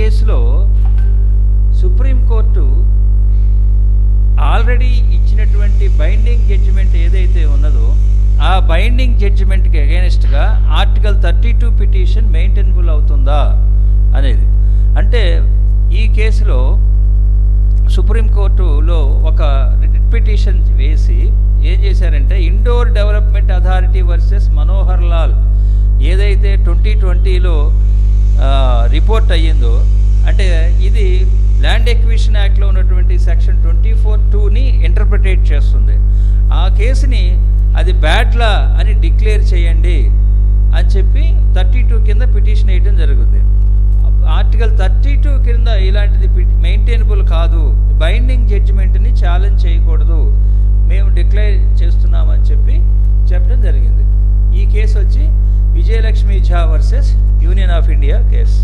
కేసులో supreme court already ఇచ్చినటువంటి binding judgement ఏదైతే ఉన్నదో ఆ బైండింగ్ జడ్జిమెంట్కి అగేనిస్ట్గా article thirty two petition maintainable అవుతుందా అనేది. అంటే ఈ కేసులో సుప్రీంకోర్టులో ఒక రిట్ పిటిషన్ వేసి ఏం చేశారంటే Indore development authority versus Manohar Lal ఏదైతే ట్వంటీ ట్వంటీలో రిపోర్ట్ అయ్యిందో అంటే ఇది ల్యాండ్ ఎక్విషన్ యాక్ట్లో ఉన్నటువంటి సెక్షన్ ట్వంటీ ఫోర్ టూని ఇంటర్ప్రిటేట్ చేస్తుంది. ఆ కేసుని అది బ్యాడ్లా అని డిక్లేర్ చేయండి అని చెప్పి థర్టీ టూ కింద పిటిషన్ వేయడం జరుగుతుంది ఆర్టికల్ థర్టీ టూ కింద ఇలాంటిది మెయింటైనబుల్ కాదు. బైండింగ్ జడ్జిమెంట్ని ఛాలెంజ్ చేయకూడదు. మేము డిక్లేర్ చేస్తున్నామని చెప్పి చెప్పడం జరిగింది. ఈ కేసు వచ్చి Vijayalakshmi Jha versus union of India case.